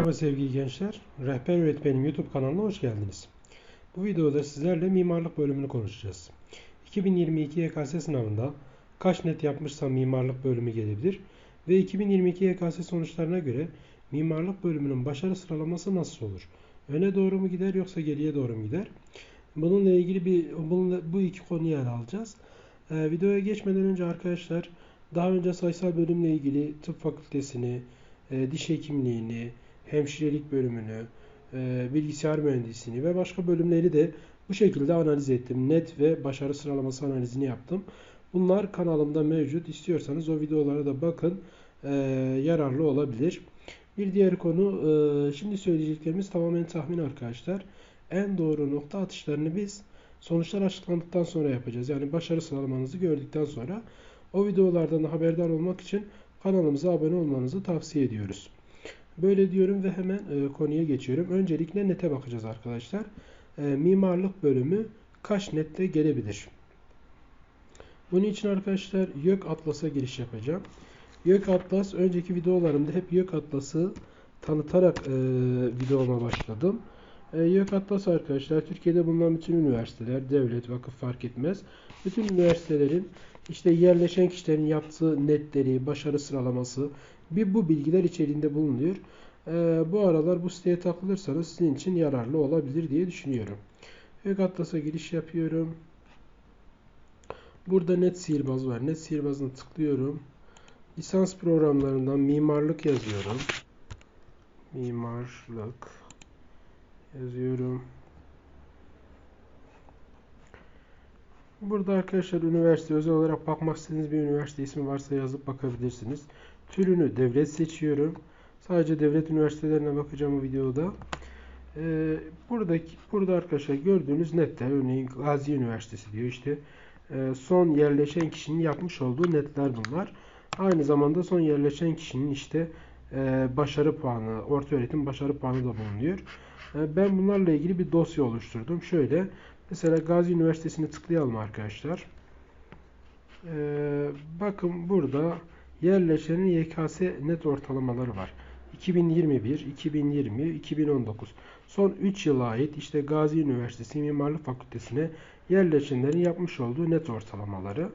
Merhaba sevgili gençler. Rehber Öğretmenim YouTube kanalına hoş geldiniz. Bu videoda sizlerle mimarlık bölümünü konuşacağız. 2022 YKS sınavında kaç net yapmışsa mimarlık bölümü gelebilir ve 2022 YKS sonuçlarına göre mimarlık bölümünün başarı sıralaması nasıl olur? Öne doğru mu gider yoksa geriye doğru mu gider? Bununla ilgili bir bununla, bu iki konuyu ele alacağız. Ee, videoya geçmeden önce arkadaşlar daha önce sayısal bölümle ilgili tıp fakültesini, e, diş hekimliğini, hemşirelik bölümünü, e, bilgisayar mühendisliğini ve başka bölümleri de bu şekilde analiz ettim. Net ve başarı sıralaması analizini yaptım. Bunlar kanalımda mevcut. İstiyorsanız o videolara da bakın. E, yararlı olabilir. Bir diğer konu, e, şimdi söyleyeceklerimiz tamamen tahmin arkadaşlar. En doğru nokta atışlarını biz sonuçlar açıklandıktan sonra yapacağız. Yani başarı sıralamanızı gördükten sonra o videolardan haberdar olmak için kanalımıza abone olmanızı tavsiye ediyoruz. Böyle diyorum ve hemen e, konuya geçiyorum. Öncelikle nete bakacağız arkadaşlar. E, mimarlık bölümü kaç nette gelebilir? Bunun için arkadaşlar YÖK Atlas'a giriş yapacağım. YÖK Atlas önceki videolarımda hep YÖK Atlas'ı tanıtarak e, videoma başladım. E, YÖK Atlas arkadaşlar Türkiye'de bulunan bütün üniversiteler, devlet, vakıf fark etmez. Bütün üniversitelerin işte yerleşen kişilerin yaptığı netleri, başarı sıralaması bir bu bilgiler içeriğinde bulunuyor. Ee, bu aralar bu siteye takılırsanız sizin için yararlı olabilir diye düşünüyorum. YÖK Atlas'a giriş yapıyorum. Burada net sihirbaz var. Net sihirbazına tıklıyorum. Lisans programlarından mimarlık yazıyorum. Mimarlık yazıyorum. Burada arkadaşlar üniversite özel olarak bakmak istediğiniz bir üniversite ismi varsa yazıp bakabilirsiniz. Türünü devlet seçiyorum. Sadece devlet üniversitelerine bakacağım bu videoda. Ee, buradaki burada arkadaşlar gördüğünüz netler örneğin Gazi Üniversitesi diyor işte e, son yerleşen kişinin yapmış olduğu netler bunlar. Aynı zamanda son yerleşen kişinin işte e, başarı puanı, orta öğretim başarı puanı da bulunuyor. E, ben bunlarla ilgili bir dosya oluşturdum. Şöyle Mesela Gazi Üniversitesi'ni tıklayalım arkadaşlar. Ee, bakın burada yerleşenin YKS net ortalamaları var. 2021, 2020, 2019. Son 3 yıla ait işte Gazi Üniversitesi Mimarlık Fakültesine yerleşenlerin yapmış olduğu net ortalamaları.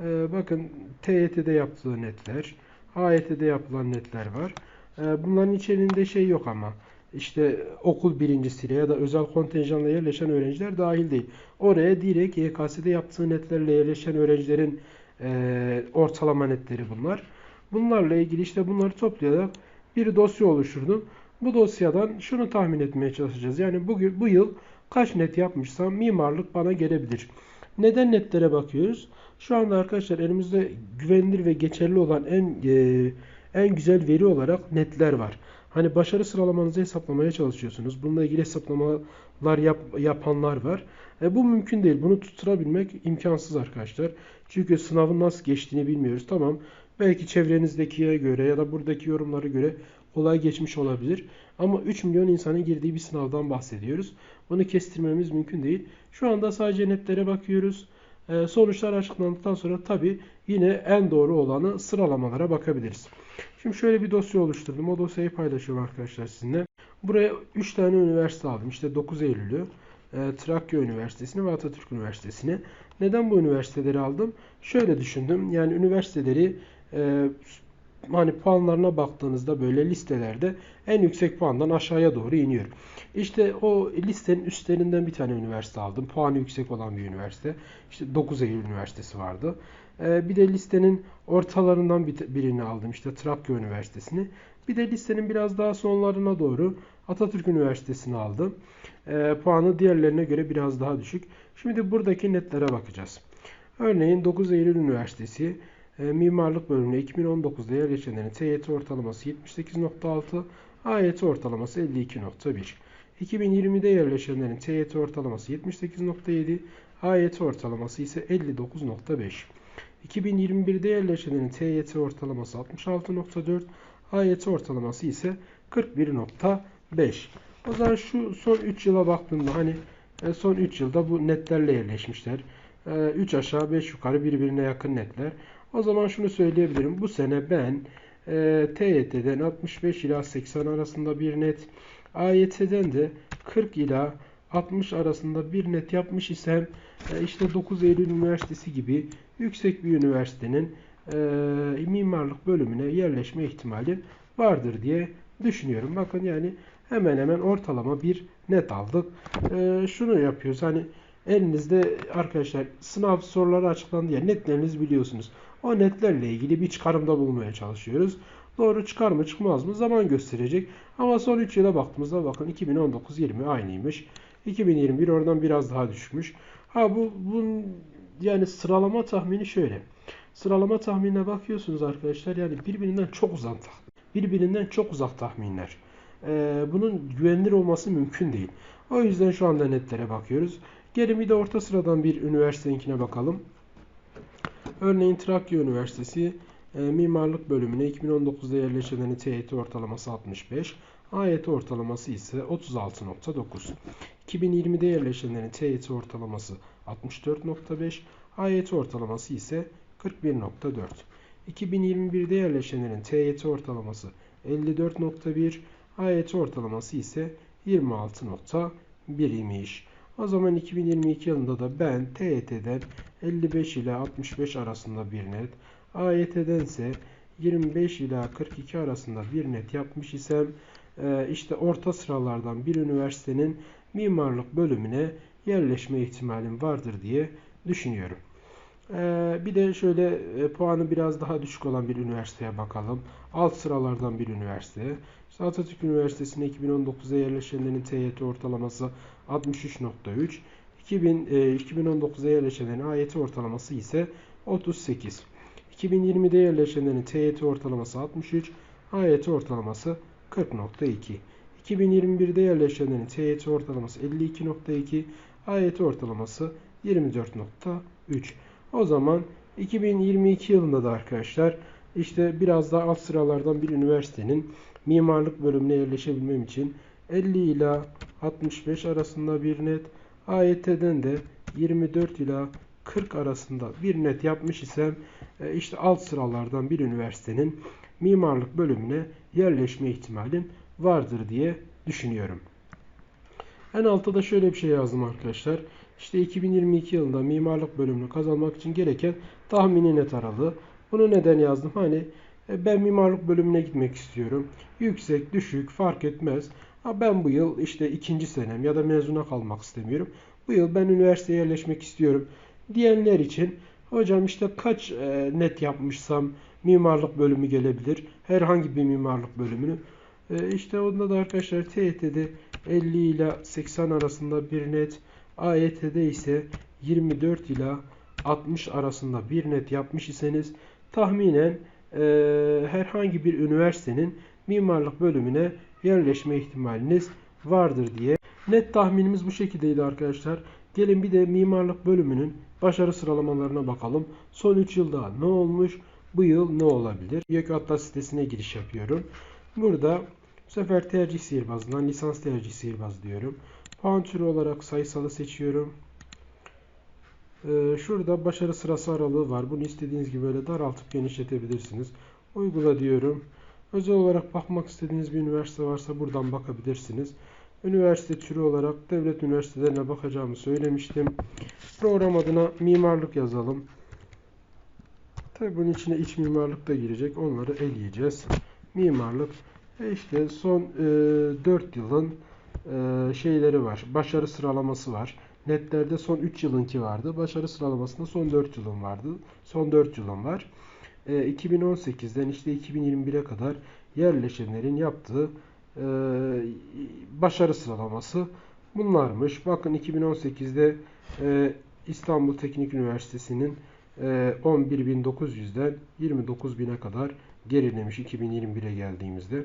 Ee, bakın TYT'de yaptığı netler, AYT'de yapılan netler var. Ee, bunların içerisinde şey yok ama işte okul birincisiyle ya da özel kontenjanla yerleşen öğrenciler dahil değil. Oraya direkt YKS'de yaptığı netlerle yerleşen öğrencilerin e, ortalama netleri bunlar. Bunlarla ilgili işte bunları toplayarak bir dosya oluşturdum. Bu dosyadan şunu tahmin etmeye çalışacağız. Yani bugün bu yıl kaç net yapmışsam mimarlık bana gelebilir. Neden netlere bakıyoruz? Şu anda arkadaşlar elimizde güvenilir ve geçerli olan en e, en güzel veri olarak netler var. Hani başarı sıralamanızı hesaplamaya çalışıyorsunuz. Bununla ilgili hesaplamalar yap, yapanlar var. E, bu mümkün değil. Bunu tutturabilmek imkansız arkadaşlar. Çünkü sınavın nasıl geçtiğini bilmiyoruz. Tamam. Belki çevrenizdekiye göre ya da buradaki yorumlara göre kolay geçmiş olabilir. Ama 3 milyon insanın girdiği bir sınavdan bahsediyoruz. Bunu kestirmemiz mümkün değil. Şu anda sadece netlere bakıyoruz. Ee, sonuçlar açıklandıktan sonra tabi yine en doğru olanı sıralamalara bakabiliriz. Şimdi şöyle bir dosya oluşturdum. O dosyayı paylaşıyorum arkadaşlar sizinle. Buraya 3 tane üniversite aldım. İşte 9 Eylül'ü, e, Trakya Üniversitesi'ni ve Atatürk Üniversitesi'ni. Neden bu üniversiteleri aldım? Şöyle düşündüm. Yani üniversiteleri e, hani puanlarına baktığınızda böyle listelerde en yüksek puandan aşağıya doğru iniyor. İşte o listenin üstlerinden bir tane üniversite aldım. Puanı yüksek olan bir üniversite. İşte 9 Eylül Üniversitesi vardı. Ee, bir de listenin ortalarından birini aldım. İşte Trakya Üniversitesi'ni. Bir de listenin biraz daha sonlarına doğru Atatürk Üniversitesi'ni aldım. Ee, puanı diğerlerine göre biraz daha düşük. Şimdi buradaki netlere bakacağız. Örneğin 9 Eylül Üniversitesi e, mimarlık bölümüne 2019'da yerleşenlerin TYT ortalaması 78.6, AYT ortalaması 52.1. 2020'de yerleşenlerin TYT ortalaması 78.7, AYT ortalaması ise 59.5. 2021'de yerleşenlerin TYT ortalaması 66.4, AYT ortalaması ise 41.5. O zaman şu son 3 yıla baktığımda hani e, son 3 yılda bu netlerle yerleşmişler. 3 e, aşağı 5 yukarı birbirine yakın netler. O zaman şunu söyleyebilirim. Bu sene ben E, TYT'den 65 ila 80 arasında bir net. AYT'den de 40 ila 60 arasında bir net yapmış isem e, işte 9 Eylül Üniversitesi gibi yüksek bir üniversitenin e, mimarlık bölümüne yerleşme ihtimali vardır diye düşünüyorum. Bakın yani hemen hemen ortalama bir net aldık. E, şunu yapıyoruz hani elinizde arkadaşlar sınav soruları açıklandı ya netleriniz biliyorsunuz. O netlerle ilgili bir çıkarımda bulmaya çalışıyoruz. Doğru çıkar mı çıkmaz mı zaman gösterecek. Ama son 3 yıla baktığımızda bakın 2019-20 aynıymış. 2021 oradan biraz daha düşmüş. Ha bu bunun yani sıralama tahmini şöyle. Sıralama tahminine bakıyorsunuz arkadaşlar yani birbirinden çok uzak birbirinden çok uzak tahminler. Ee, bunun güvenilir olması mümkün değil. O yüzden şu anda netlere bakıyoruz. Gelin bir de orta sıradan bir üniversiteninkine bakalım. Örneğin Trakya Üniversitesi e, mimarlık bölümüne 2019'da yerleşenlerin TYT ortalaması 65, AYT ortalaması ise 36.9. 2020'de yerleşenlerin TYT ortalaması 64.5, AYT ortalaması ise 41.4. 2021'de yerleşenlerin TYT ortalaması 54.1, AYT ortalaması ise 26.1 imiş. O zaman 2022 yılında da ben TYT'den 55 ile 65 arasında bir net, AYT'den ise 25 ila 42 arasında bir net yapmış isem e, işte orta sıralardan bir üniversitenin mimarlık bölümüne yerleşme ihtimalim vardır diye düşünüyorum. E, bir de şöyle e, puanı biraz daha düşük olan bir üniversiteye bakalım. Alt sıralardan bir üniversite. İşte Atatürk Üniversitesi'ne 2019'da yerleşenlerin TYT ortalaması 63.3. 2000, 2019'da yerleşenlerin AYT ortalaması ise 38. 2020'de yerleşenlerin TYT ortalaması 63, AYT ortalaması 40.2. 2021'de yerleşenlerin TYT ortalaması 52.2, AYT ortalaması 24.3. O zaman 2022 yılında da arkadaşlar işte biraz daha alt sıralardan bir üniversitenin mimarlık bölümüne yerleşebilmem için 50 ila 65 arasında bir net, AYT'den de 24 ila 40 arasında bir net yapmış isem e, işte alt sıralardan bir üniversitenin mimarlık bölümüne yerleşme ihtimalim vardır diye düşünüyorum. En altta da şöyle bir şey yazdım arkadaşlar. İşte 2022 yılında mimarlık bölümünü kazanmak için gereken tahmini net aralığı. Bunu neden yazdım? Hani e, ben mimarlık bölümüne gitmek istiyorum. Yüksek, düşük fark etmez. Ha ben bu yıl işte ikinci senem ya da mezuna kalmak istemiyorum. Bu yıl ben üniversiteye yerleşmek istiyorum diyenler için hocam işte kaç e, net yapmışsam mimarlık bölümü gelebilir. Herhangi bir mimarlık bölümünü. E, işte onda da arkadaşlar TYT'de 50 ile 80 arasında bir net. AYT'de ise 24 ile 60 arasında bir net yapmış iseniz tahminen e, herhangi bir üniversitenin mimarlık bölümüne yerleşme ihtimaliniz vardır diye. Net tahminimiz bu şekildeydi arkadaşlar. Gelin bir de mimarlık bölümünün başarı sıralamalarına bakalım. Son 3 yılda ne olmuş? Bu yıl ne olabilir? YÖK Atlas sitesine giriş yapıyorum. Burada bu sefer tercih sihirbazından lisans tercih sihirbaz diyorum. Puan türü olarak sayısalı seçiyorum. Ee, şurada başarı sırası aralığı var. Bunu istediğiniz gibi böyle daraltıp genişletebilirsiniz. Uygula diyorum. Özel olarak bakmak istediğiniz bir üniversite varsa buradan bakabilirsiniz. Üniversite türü olarak devlet üniversitelerine bakacağımı söylemiştim. Program adına mimarlık yazalım. Tabi bunun içine iç mimarlık da girecek. Onları eleyeceğiz. Mimarlık. E işte son e, 4 yılın e, şeyleri var. Başarı sıralaması var. Netlerde son 3 yılınki vardı. Başarı sıralamasında son 4 yılın vardı. Son 4 yılın var. E, 2018'den işte 2021'e kadar yerleşenlerin yaptığı e, başarı sıralaması bunlarmış. Bakın 2018'de e, İstanbul Teknik Üniversitesi'nin e, 11.900'den 29.000'e kadar gerilemiş 2021'e geldiğimizde.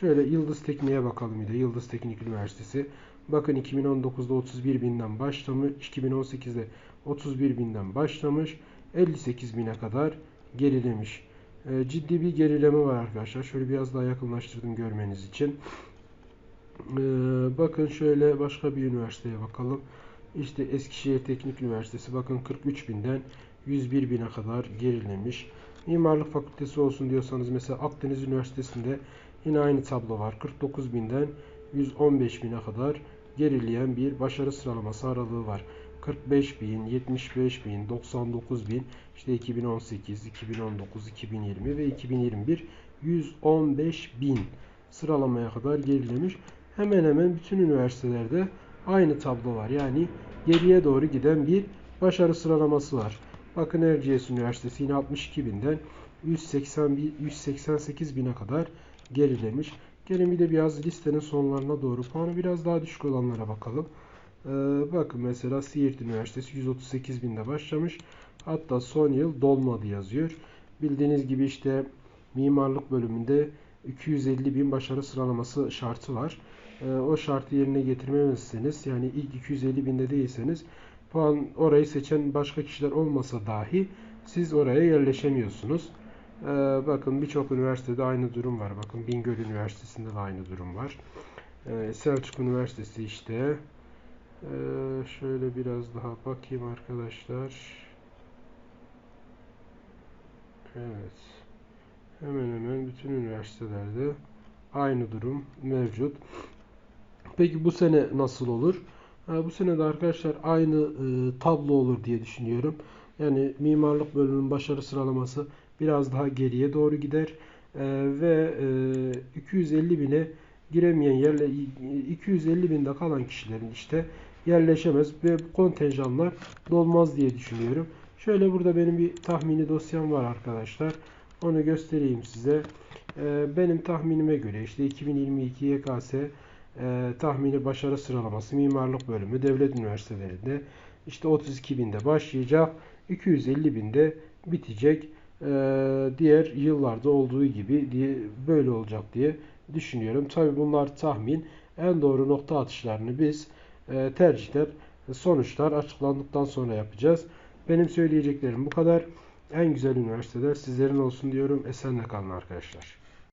Şöyle Yıldız Tekniğe bakalım de. Yıldız Teknik Üniversitesi. Bakın 2019'da 31.000'den başlamış. 2018'de 31.000'den başlamış. 58.000'e kadar gerilemiş. E, ciddi bir gerileme var arkadaşlar. Şöyle biraz daha yakınlaştırdım görmeniz için. E, bakın şöyle başka bir üniversiteye bakalım. İşte Eskişehir Teknik Üniversitesi bakın 43.000'den 101.000'e kadar gerilemiş. Mimarlık fakültesi olsun diyorsanız mesela Akdeniz Üniversitesi'nde yine aynı tablo var. 49 binden 115 bine kadar gerileyen bir başarı sıralaması aralığı var. 45 bin, 75 bin, 99 bin, işte 2018, 2019, 2020 ve 2021 115 bin sıralamaya kadar gerilemiş. Hemen hemen bütün üniversitelerde aynı tablo var. Yani geriye doğru giden bir başarı sıralaması var. Bakın Erciyes Üniversitesi yine 62 binden 180, 188 bine kadar gerilemiş. Gelin bir de biraz listenin sonlarına doğru puanı biraz daha düşük olanlara bakalım. Ee, bakın mesela Siirt Üniversitesi 138 binde başlamış. Hatta son yıl dolmadı yazıyor. Bildiğiniz gibi işte mimarlık bölümünde 250 bin başarı sıralaması şartı var. Ee, o şartı yerine getirmemezseniz yani ilk 250 binde değilseniz puan orayı seçen başka kişiler olmasa dahi siz oraya yerleşemiyorsunuz. Ee, bakın birçok üniversitede aynı durum var. Bakın Bingöl Üniversitesi'nde de aynı durum var. Ee, Selçuk Üniversitesi işte. Ee, şöyle biraz daha bakayım arkadaşlar. Evet. Hemen hemen bütün üniversitelerde aynı durum mevcut. Peki bu sene nasıl olur? Bu sene de arkadaşlar aynı e, tablo olur diye düşünüyorum. Yani mimarlık bölümünün başarı sıralaması biraz daha geriye doğru gider e, ve e, 250 bine giremeyen yerle 250 binde kalan kişilerin işte yerleşemez ve kontenjanlar dolmaz diye düşünüyorum. Şöyle burada benim bir tahmini dosyam var arkadaşlar. Onu göstereyim size. E, benim tahminime göre işte 2022 YKS e, tahmini başarı sıralaması mimarlık bölümü devlet üniversitelerinde işte 32 binde başlayacak 250 binde bitecek e, diğer yıllarda olduğu gibi diye böyle olacak diye düşünüyorum. Tabi bunlar tahmin en doğru nokta atışlarını biz e, tercihler sonuçlar açıklandıktan sonra yapacağız. Benim söyleyeceklerim bu kadar. En güzel üniversiteler sizlerin olsun diyorum. Esenle kalın arkadaşlar.